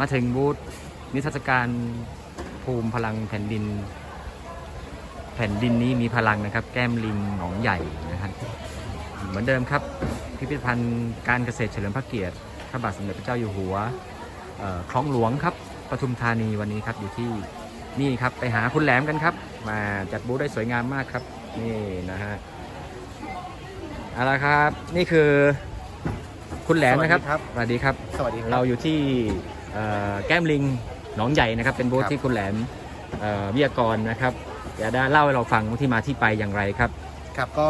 มาถึงบูธนิทรรศการภูมิพลังแผ่นดิน แผ่นดินนี้มีพลังนะครับ แก้มลิงหนองใหญ่นะครับ เหมือนเดิมครับ พิพิธภัณฑ์การเกษตรเฉลิมพระเกียรติพระบาทสมเด็จพระเจ้าอยู่หัวเอ่อคลองหลวงครับปทุมธานีวันนี้ครับอยู่ที่นี่ครับไปหาคุณแหลมกันครับ มาจัดบูธได้สวยงามมากครับ นี่นะฮะเอาละครับ นี่คือคุณแหลมนะครับสวัสดีครับ สวัสดีครับสวัสดีคเรารับอยู่ที่เอ่อ แก้มลิงหนองใหญ่นะครับ เป็นบูธครับที่คุณแหลมเอ่อวิทยากรนะครับเดี๋ยวได้เล่าให้เราฟังที่มาที่ไปอย่างไรครับ ครับก็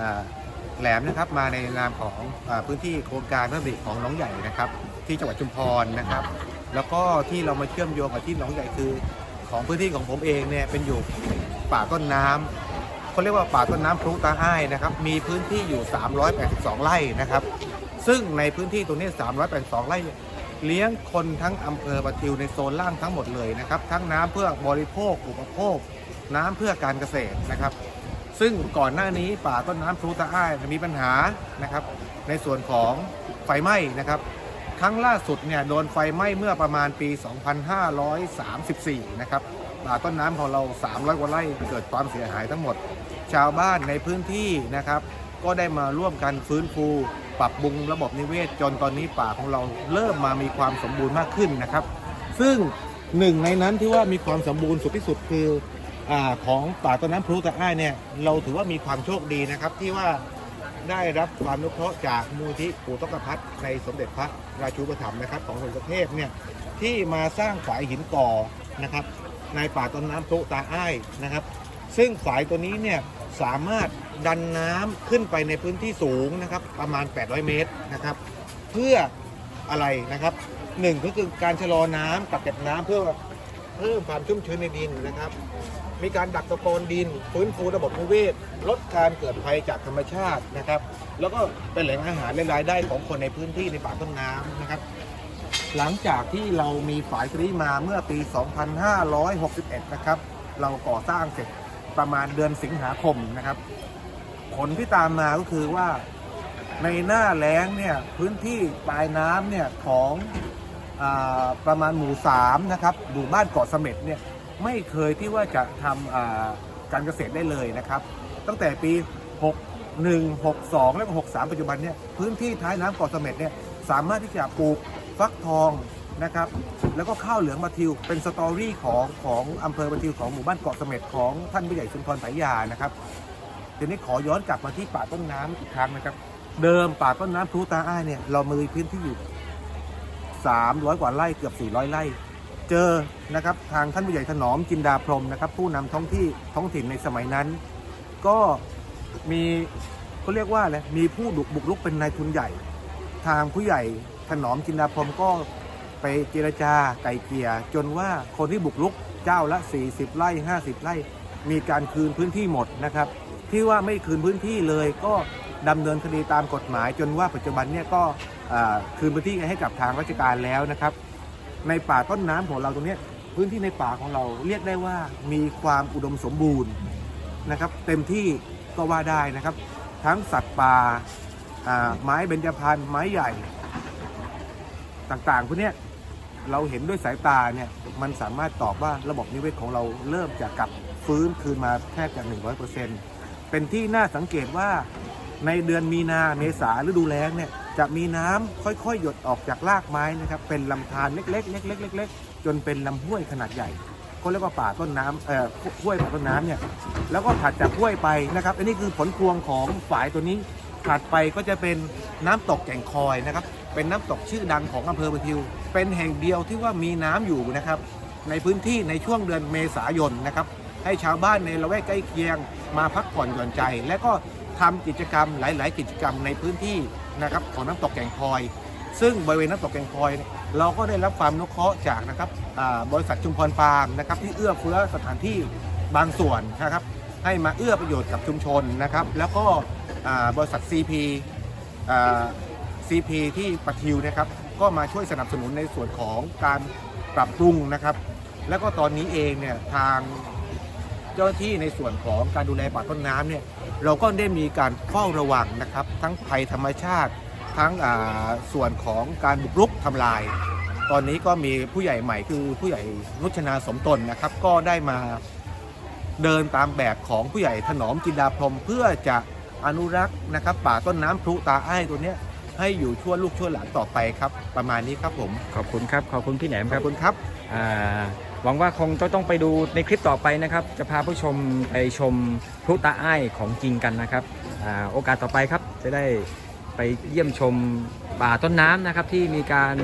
อ่าแหลมนะครับมาในนามของอาพื้นที่โครงการพระบิของหน้องใหญ่นะครับ ที่จังหวัดชุมพรนะครับ แล้วก็ที่เรามาเชื่อมโยงกับที่หน้องใหญ่คือของพื้นที่ของผมเองเนี่ยเป็นอยู่ป่าต้นน้ำเขาเรียกว่าป่าต้นน้ำพลุตาอ้ายนะครับ มีพื้นที่อยู่ 382 ไร่นะครับ ซึ่งในพื้นที่ตรงนี้ 382 ไร่ เลี้ยงคนทั้งอำเภอปะทิวในโซนล่างทั้งหมดเลยนะครับ ทั้งน้ำเพื่อบริโภคอุปโภค น้ำเพื่อการเกษตรนะครับ ซึ่งก่อนหน้านี้ป่าต้นน้ำพลูตาอ้ายมีปัญหานะครับ ในส่วนของไฟไหม้นะครับครั้งล่าสุดเนี่ยโดนไฟไหม้เมื่อประมาณปี 2534 นะครับป่าต้นน้ำของเรา 300 กว่าไร่เกิดความเสียหายทั้งหมด ชาวบ้านในพื้นที่นะครับ ก็ได้มาร่วมกันฟื้นฟู ปรับปรุงระบบนิเวศ จนตอนนี้ป่าของเราเริ่มมามีความสมบูรณ์มากขึ้นนะครับ ซึ่งหนึ่งในนั้นที่ว่ามีความสมบูรณ์สุดที่สุดคืออของป่าต้นน้ำพลุตะอ้ายเนี่ยเราถือว่ามีความโชคดีนะครับที่ว่าได้รับความนุเคราะห์จากมูลที่ปู่ตกพัฒน์ในสมเด็จพระราชูปถัมภ์นะครับ ของสมเด็จเทพเนี่ยที่มาสร้างฝายหินก่อนะครับ ในป่าต้นน้ำพลุตาอ้ายนะครับ ซึ่งฝายตัวนี้เนี่ย สามารถดันน้ำขึ้นไปในพื้นที่สูงนะครับ ประมาณ 800 เมตรนะครับ เพื่ออะไรนะครับหนึ่งก็คือการชะลอน้ำกักเก็บน้ำเพื่อเพิ่มความชุ่มชื้นในดินนะครับ มีการดักตะกอนดินฟื้นฟูระบบนิเวศ ลดการเกิดภัยจากธรรมชาตินะครับ แล้วก็เป็นแหล่งอาหารและรายได้ของคนในพื้นที่ในป่าต้นน้ำนะครับ หลังจากที่เรามีฝายตัวนี้มาเมื่อปี 2561 นะครับ เราก่อสร้างเสร็จ ประมาณเดือนสิงหาคมนะครับ ผลที่ตามมาก็คือว่าในหน้าแล้งเนี่ยพื้นที่ปลายน้ำเนี่ยของอประมาณหมู่สามนะครับหมู่บ้านเกาะเสม็ดเนี่ยไม่เคยที่ว่าจะทำการเกษตรได้เลยนะครับ ตั้งแต่ปี 61 62 และก็63 ปัจจุบันเนี่ยพื้นที่ท้ายน้ำเกาะเสม็ดเนี่ยสามารถที่จะปลูกฟักทอง นะครับ แล้วก็ข้าวเหลืองมาทิว เป็นสตอรี่ของของอำเภอมาทิวของหมู่บ้านเกาะเสม็ดของท่านผู้ใหญ่สุนทรสายยานะครับทีนี้ขอย้อนกลับมาที่ป่าต้นน้ำอีกครั้งนะครับ เดิมป่าต้นน้ำพลูตาอ้ายเนี่ยเรามีพื้นที่อยู่ 300 กว่าไร่เกือบ 400 ไร่ เจอนะครับทางท่านผู้ใหญ่ถนอมจินดาพรมนะครับ ผู้นำท้องที่ท้องถิ่นในสมัยนั้น ก็มีเขาเรียกว่าอะไรมีผู้บุกบุกลุกเป็นนายทุนใหญ่ ทางผู้ใหญ่ถนอมจินดาพรมก็ ไปเจรจาไก่เกลี่ยจนว่าคนที่บุกลุกเจ้าละ 40 ไร่ 50 ไร่ มีการคืนพื้นที่หมดนะครับ ที่ว่าไม่คืนพื้นที่เลยก็ดำเนินคดีตามกฎหมาย จนว่าปัจจุบันเนี่ยก็คืนพื้นที่ให้กับทางราชการแล้วนะครับ ในป่าต้นน้ำของเราตรงนี้พื้นที่ในป่าของเราเรียกได้ว่ามีความอุดมสมบูรณ์นะครับ เต็มที่ก็ว่าได้นะครับ ทั้งสัตว์ป่าไม้เบญจพรรณไม้ใหญ่ต่างๆพวกนี้ เราเห็นด้วยสายตาเนี่ยมันสามารถตอบว่าระบบนิเวศของเราเริ่มจะกลับฟื้นคืนมาแทบจะ100%เป็นที่น่าสังเกตว่าในเดือนมีนาเมษาฤดูแล้งเนี่ยจะมีน้ำค่อยๆ หยดออกจากรากไม้นะครับเป็นลำธารเล็กๆเล็กๆเล็กๆจนเป็นลำห้วยขนาดใหญ่เขาเรียกว่าป่าต้นน้ำเอ่อห้วยป่าต้นน้ำเนี่ยแล้วก็ถัดจากห้วยไปนะครับ อันนี้คือผลพวงของฝายตัวนี้ถัดไปก็จะเป็นน้ำตกแก่งคอยนะครับ เป็นน้ำตกชื่อดังของอำเภอประทิว เป็นแห่งเดียวที่ว่ามีน้ำอยู่นะครับ ในพื้นที่ในช่วงเดือนเมษายนนะครับ ให้ชาวบ้านในละแวกใกล้เคียง มาพักผ่อนหย่อนใจ และก็ทำกิจกรรมหลาย ๆ กิจกรรมในพื้นที่นะครับของน้ำตกแก่งคอย ซึ่งบริเวณน้ำตกแก่งคอย เราก็ได้รับความนุเคราะห์จากนะครับบริษัทชุมพรฟาร์มนะครับที่เอื้อเฟื้อสถานที่บางส่วนนะครับ ให้มาเอื้อประโยชน์กับชุมชนนะครับ แล้วก็บริษัท CP CP ที่ปะทิวนะครับก็มาช่วยสนับสนุนในส่วนของการปรับปรุงนะครับ แล้วก็ตอนนี้เองเนี่ยทางเจ้าหน้าที่ในส่วนของการดูแลป่าต้นน้ำเนี่ยเราก็ได้มีการเฝ้าระวังนะครับ ทั้งภัยธรรมชาติ ทั้งอ่าส่วนของการบุกรุกทำลาย ตอนนี้ก็มีผู้ใหญ่ใหม่คือผู้ใหญ่นุชนาสมตนนะครับ ก็ได้มาเดินตามแบบของผู้ใหญ่ถนอมจินดาพรมเพื่อจะอนุรักษ์นะครับ ป่าต้นน้ำพลุตาไอ้ตัวเนี้ย ให้อยู่ชั่วลูกชั่วหลานต่อไปครับ ประมาณนี้ครับผมขอบคุณครับ ขอบคุณพี่แหนมขคอรับบคุณครับ อ่าหวังว่าคงจะต้องไปดูในคลิปต่อไปนะครับ จะพาผู้ชมไปชมพลุตาอ้ายของจริงกันนะครับอ่าโอกาสต่อไปครับจะได้ไปเยี่ยมชมป่าต้นน้ำนะครับที่มีการ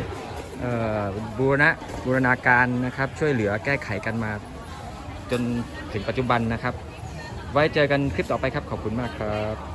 เอ่อบูรณะบูรณาการนะครับ ช่วยเหลือแก้ไขกันมา จนถึงปัจจุบันนะครับ ไว้เจอกันคลิปต่อไปครับขอบคุณมากครับ